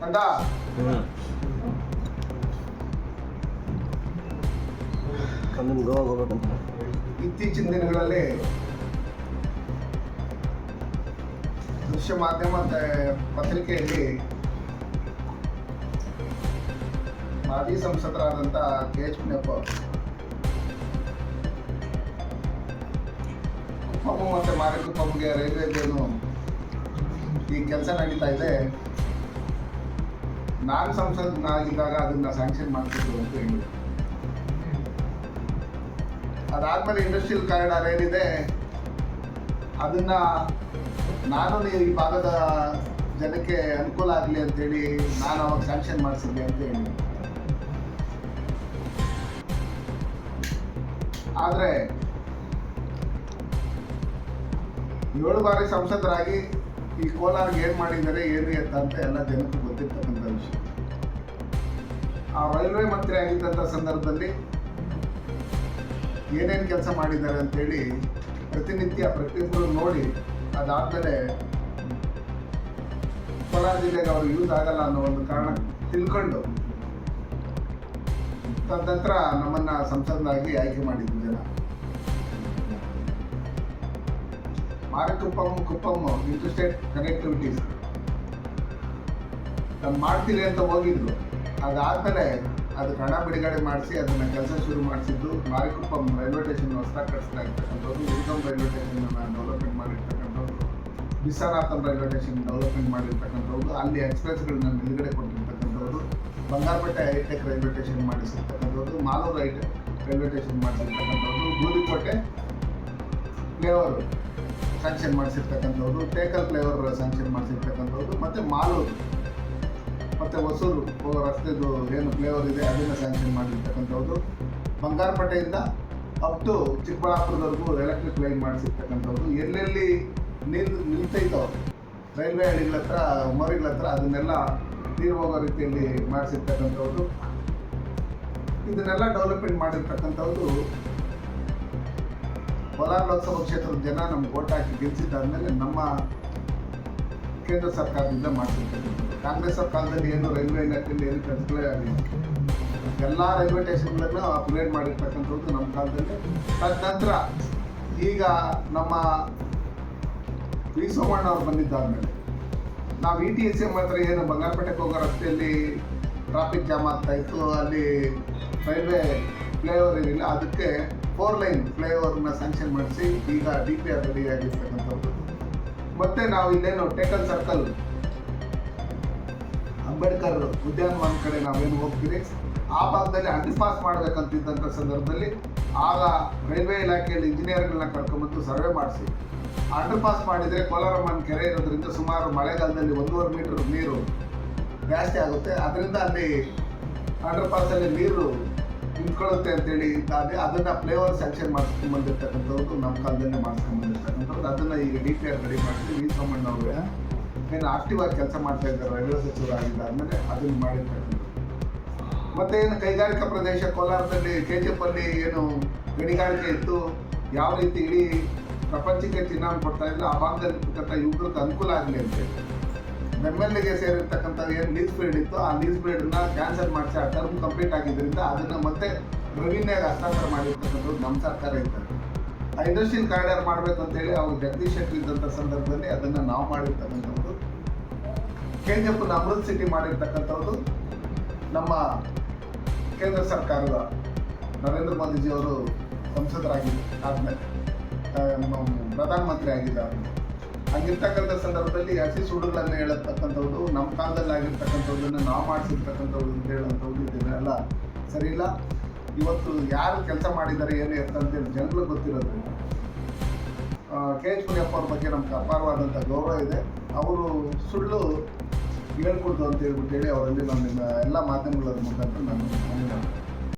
ಕಂದ ಹೋಗ್ಬೇಕಂತ. ಇತ್ತೀಚಿನ ದಿನಗಳಲ್ಲಿ ದೃಶ್ಯ ಮಾಧ್ಯಮ ಪತ್ರಿಕೆಯಲ್ಲಿ ಮಾಜಿ ಸಂಸದರಾದಂಥ ಕೆ ಎಚ್ ಪುಣ್ಯಪ್ಪ ಕುಪ್ಪಮ್ಮ ಮತ್ತು ಮಾರಿಕುಪ್ಪಮ್ಗೆ ರೈಲ್ವೆದೇನು ಈ ಕೆಲಸ ನಡೀತಾ ಇದೆ. ನಾನು ಸಂಸದನಾಗಿದ್ದಾಗ ಅದನ್ನ ಸ್ಯಾಂಕ್ಷನ್ ಮಾಡ್ತಿದ್ರು ಅಂತ ಹೇಳಿದೆ ಅದಾದ್ಮೇಲೆ ಇಂಡಸ್ಟ್ರಿಯಲ್ ಕಾರಿಡಾರ್ ಏನಿದೆ, ಅದನ್ನ ನಾನು ಈ ಭಾಗದ ಜನಕ್ಕೆ ಅನುಕೂಲ ಆಗಲಿ ಅಂತೇಳಿ ನಾನು ಅವಾಗ ಸ್ಯಾಂಕ್ಷನ್ ಮಾಡಿಸಿದ್ದೆ ಅಂತ ಹೇಳಿ. ಆದರೆ, ಏಳು ಬಾರಿ ಸಂಸದರಾಗಿ ಈ ಕೋಲಾರ್ಗೆ ಏನು ಮಾಡಿದ್ದಾರೆ ಏನು ಎತ್ತ ಅಂತ ಎಲ್ಲ ಜನಕ್ಕೆ ಗೊತ್ತಿರ್ತಕ್ಕಂಥ ವಿಷಯ. ಆ ರೈಲ್ವೆ ಮಂತ್ರಿ ಆಗಿದ್ದಂಥ ಸಂದರ್ಭದಲ್ಲಿ ಏನೇನು ಕೆಲಸ ಮಾಡಿದ್ದಾರೆ ಅಂತೇಳಿ ಪ್ರತಿನಿತ್ಯ ಪ್ರತಿಯೊಬ್ಬರು ನೋಡಿ ಅದಾದಮೇಲೆ ಕೋಲಾರ ಜಿಲ್ಲೆಗೆ ಅವರು ಯೂಸ್ ಆಗಲ್ಲ ಅನ್ನೋ ಒಂದು ಕಾರಣ ತಿಳ್ಕೊಂಡು ತದನಂತರ ನಮ್ಮನ್ನ ಸಂಸದನಾಗಿ ಆಯ್ಕೆ ಮಾಡಿದ್ರು ಜನ. ಮಾರಕುಪ್ಪಂ ಕುಪ್ಪಂ ಇಂಟರ್ಸ್ಟೇಟ್ ಕನೆಕ್ಟಿವಿಟೀಸ್ ನಾನು ಮಾಡ್ತೀನಿ ಅಂತ ಹೋಗಿದ್ರು ಅದಾದ್ಮೇಲೆ ಅದು ಹಣ ಬಿಡುಗಡೆ ಮಾಡಿಸಿ, ಅದನ್ನ ಕೆಲಸ ಶುರು ಮಾಡಿಸಿದ್ದು, ಮಾರಿಕುಪ್ಪಂ ರೈಲ್ವೆ ಸ್ಟೇಷನ್ ಹೊಸ ಕಟ್ಸ್ತಾ ಇರ್ತಕ್ಕಂಥದ್ದು ಉರ್ಗಂ ರೈಲ್ವೆ ಸ್ಟೇಷನ್ ಡೆವಲಪ್ಮೆಂಟ್ ಮಾಡಿರ್ತಕ್ಕಂಥದ್ದು ಬಿಸಾನಾಥನ್ ರೈಲ್ವೆ ಸ್ಟೇಷನ್ ಡೆವಲಪ್ಮೆಂಟ್ ಮಾಡಿರ್ತಕ್ಕಂಥದ್ದು ಅಲ್ಲಿ ಎಕ್ಸ್ಪ್ರೆಸ್ಗಳನ್ನ ನಿಲುಗಡೆ ಕೊಟ್ಟಿರ್ತಕ್ಕಂಥದ್ದು Bangarapete high tech railway station ಮಾಡಿಸಿರ್ತಕ್ಕಂಥದ್ದು Maluru high tech railway station ಮಾಡಿಸಿರ್ತಕ್ಕಂಥದ್ದು ಗೂಲಿಕೋಟೆ flyover sanction ಮಾಡಿಸಿರ್ತಕ್ಕಂಥವ್ರು ಟೇಕಲ್ ಫ್ಲೇವರ್ ಸ್ಯಾಂಕ್ಷನ್ ಮಾಡಿಸಿರ್ತಕ್ಕಂಥವ್ರು, ಮತ್ತು ಮಾಲೂರು ಮತ್ತು ಹೊಸೂರು ಹೋಗೋ ರಸ್ತೆದು ಏನು ಫ್ಲೇವರ್ ಇದೆ ಅದನ್ನು ಸ್ಯಾಂಕ್ಷನ್ ಮಾಡಿರ್ತಕ್ಕಂಥವ್ರು. ಬಂಗಾರಪೇಟೆಯಿಂದ ಅಪ್ ಟು ಚಿಕ್ಕಬಳ್ಳಾಪುರದವರೆಗೂ ಎಲೆಕ್ಟ್ರಿಕ್ ಲೈನ್ ಮಾಡಿಸಿರ್ತಕ್ಕಂಥವ್ರು. ಎಲ್ಲೆಲ್ಲಿ ನಿಲ್, ನಿಲ್ತೈತೋ ರೈಲ್ವೆ ಹಳಿಗಳ ಹತ್ರ, ಮರಿಗಳ ಹತ್ರ ಅದನ್ನೆಲ್ಲ ನೀರು ಹೋಗೋ ರೀತಿಯಲ್ಲಿ ಮಾಡಿಸಿರ್ತಕ್ಕಂಥವ್ರು. ಇದನ್ನೆಲ್ಲ ಡೆವಲಪ್ಮೆಂಟ್ ಮಾಡಿರ್ತಕ್ಕಂಥದ್ದು ಕೋಲಾರ ಲೋಕಸಭಾ ಕ್ಷೇತ್ರದ ಜನ ನಮ್ಗೆ ಓಟ್ ಹಾಕಿ ಗೆಲ್ಸಿದ್ದಾದ್ಮೇಲೆ ನಮ್ಮ ಕೇಂದ್ರ ಸರ್ಕಾರದಿಂದ ಮಾಡಿಸಿರ್ತಕ್ಕಂಥದ್ದು ಕಾಂಗ್ರೆಸ್ ಸರ್ಕಾರದಲ್ಲಿ ಏನು ರೈಲ್ವೆ ಇಲಾಖೆಯಲ್ಲಿ ಏನು ಕೆಲಸಗಳೇ ಆಗಲಿ ಎಲ್ಲ ರೈಲ್ವೆ ಸ್ಟೇಷನ್ಗಳನ್ನು ಅಪ್ಗ್ರೇಡ್ ಮಾಡಿರ್ತಕ್ಕಂಥದ್ದು ನಮ್ಮ ಕಾಲದಲ್ಲಿ. ತದನಂತರ ಈಗ ನಮ್ಮ ವಿ ಸೋಮಣ್ಣ ಅವ್ರು ಬಂದಿದ್ದಾದ್ಮೇಲೆ ನಾವು ಇ ಟಿ ಎಸ್ ಎಂ ಹತ್ರ ಏನು ಬಂಗಾರಪೇಟೆಗೆ ಹೋಗೋ ರಸ್ತೆಯಲ್ಲಿ ಟ್ರಾಫಿಕ್ ಜಾಮ್ ಆಗ್ತಾ ಇತ್ತು, ಅಲ್ಲಿ ರೈಲ್ವೆ ಫ್ಲೈಓವರ್ ಇರಲಿಲ್ಲ. ಅದಕ್ಕೆ ಫೋರ್ ಲೈನ್ ಫ್ಲೈಓವರ್ನ ಸ್ಯಾಂಕ್ಷನ್ ಮಾಡಿಸಿ ಈಗ ಡಿ ಪಿ ಆರ್ ರೆಡಿ ಆಗಿರ್ತಕ್ಕಂಥದ್ದು. ಮತ್ತೆ ನಾವು ಇಲ್ಲೇನು ಟೇಕಲ್ ಸರ್ಕಲ್ ಅಂಬೇಡ್ಕರ್ ಉದ್ಯಾನವನ ಕಡೆ ನಾವೇನು ಹೋಗ್ತೀವಿ? ಆ ಭಾಗದಲ್ಲಿ ಅಂಡರ್ಪಾಸ್ ಮಾಡಬೇಕಂತಿದ್ದಂಥ ಸಂದರ್ಭದಲ್ಲಿ ಆಗ ರೈಲ್ವೆ ಇಲಾಖೆಯಲ್ಲಿ ಇಂಜಿನಿಯರ್ಗಳನ್ನ ಕರ್ಕೊಂಡ್ಬಂದು ಸರ್ವೆ ಮಾಡಿಸಿ. ಅಂಡರ್ಪಾಸ್ ಮಾಡಿದರೆ ಕೋಲಾರಮ್ಮನ ಕೆರೆ ಇರೋದ್ರಿಂದ ಸುಮಾರು ಮಳೆಗಾಲದಲ್ಲಿ ಒಂದೂವರೆ ಮೀಟರ್ ನೀರು ಜಾಸ್ತಿ ಆಗುತ್ತೆ. ಅದರಿಂದ ಅಲ್ಲಿ ಅಂಡರ್ಪಾಸಲ್ಲಿ ನೀರು ನಿಂತ್ಕೊಳ್ಳುತ್ತೆ ಅಂತೇಳಿ ಅದೇ ಅದನ್ನ ಫ್ಲೇವರ್ ಸ್ಯಾಂಕ್ಷನ್ ಮಾಡಿಸ್ಕೊಂಡು ಬಂದಿರ್ತಕ್ಕಂಥವ್ರು ನಮ್ಮ ಕಾಲದಲ್ಲೇ ಮಾಡಿಸ್ಕೊಂಡು ಅದನ್ನ ಈಗ ಡಿ ರೆಡಿ ಮಾಡಿಸಿ ವಿ ಸೋಮಣ್ಣ ಅವ್ರಿಗೆ ಏನು ಆಕ್ಟಿವ್ ಆಗಿ ಕೆಲಸ ಮಾಡ್ತಾ ಇದ್ದಾರೆ, ರೈಲ್ವೆ ಸಚಿವರಾಗಿದ್ದಾದ್ಮೇಲೆ ಅದನ್ನ ಮಾಡಿರ್ತಕ್ಕಂಥದ್ದು ಮತ್ತೆ ಏನು ಕೈಗಾರಿಕಾ ಪ್ರದೇಶ ಕೋಲಾರದಲ್ಲಿ ಕೆ ಜಿ ಎಫ್ ಅಲ್ಲಿ ಏನು ಗಣಿಗಾರಿಕೆ ಇತ್ತು ಯಾವ ರೀತಿ ಇಡೀ ಪ್ರಪಂಚಕ್ಕೆ ಚಿನ್ನ ಕೊಡ್ತಾ ಇದ್ರು ಆ ಭಾಗದಲ್ಲಿ ಯುವಕರಿಗೆ ಅನುಕೂಲ ಆಗಲಿ ಅಂತೇಳಿ. ಎಂ ಎಲ್ ಎಗೆ ಸೇರಿರ್ತಕ್ಕಂಥ ಏನು ನ್ಯೂಸ್ ಪೀರಿಯಡ್ ಇತ್ತು ಆ ನ್ಯೂಸ್ ಪೀರಿಯಡ್ನ ಕ್ಯಾನ್ಸಲ್ ಮಾಡಿಸಿ, ಆ ಟರ್ಮ್ ಕಂಪ್ಲೀಟ್ ಆಗಿದ್ದರಿಂದ ಅದನ್ನು ಮತ್ತೆ ರೆವಿನ್ಯೂಗೆ ಹಸ್ತಾಂತರ ಮಾಡಿರ್ತಕ್ಕಂಥದ್ದು ನಮ್ಮ ಸರ್ಕಾರ ಇರ್ತದೆ ಆ ಇಂಡಸ್ಟ್ರಿಯಲ್ ಕಾರಿಡಾರ್ ಮಾಡಬೇಕಂತೇಳಿ ಅವ್ರು ಜಗದೀಶ್ ಶೆಟ್ಟಿ ಇದ್ದಂಥ ಸಂದರ್ಭದಲ್ಲಿ ಅದನ್ನು ನಾವು ಮಾಡಿರ್ತಕ್ಕಂಥದ್ದು. ಕೆ ಜಿ ಅಮೃತ್ ಸಿಟಿ ಮಾಡಿರ್ತಕ್ಕಂಥದ್ದು ನಮ್ಮ ಕೇಂದ್ರ ಸರ್ಕಾರದ ನರೇಂದ್ರ ಮೋದಿಜಿಯವರು ಸಂಸದರಾಗಿ ಆದ್ಮೇಲೆ ಪ್ರಧಾನಮಂತ್ರಿ ಆಗಿದ್ದಾರೆ ಹಂಗಿರ್ತಕ್ಕಂಥ ಸಂದರ್ಭದಲ್ಲಿ ಹಸಿ ಸುಡುಗಳನ್ನು ಹೇಳತಕ್ಕಂಥವ್ರು, ನಮ್ಮ ಕಾಲದಲ್ಲಿ ಆಗಿರ್ತಕ್ಕಂಥದ್ದನ್ನು ನಾವು ಮಾಡಿಸಿರ್ತಕ್ಕಂಥವ್ರು ಅಂತ ಹೇಳುವಂಥದ್ದು ಇದನ್ನೆಲ್ಲ ಸರಿ ಇಲ್ಲ? ಇವತ್ತು ಯಾರು ಕೆಲಸ ಮಾಡಿದ್ದಾರೆ, ಏನು ಅಂತೇಳಿ ಜನಗಳು ಗೊತ್ತಿರೋದ್ರಿಂದ ಕೆ ಎಚ್ ಮುನಿಯಪ್ಪ ಅವ್ರ ಬಗ್ಗೆ ನಮ್ಗೆ ಅಪಾರವಾದಂಥ ಗೌರವ ಇದೆ. ಅವರು ಸುಳ್ಳು ಹೇಳ್ಕೊಡ್ತು ಅಂತ ಹೇಳ್ಬಿಟ್ಟು ಹೇಳಿ ಅವರಲ್ಲಿ ನನ್ನ ಎಲ್ಲ ಮಾಧ್ಯಮಗಳ ಮುಖಾಂತರ ನಾನು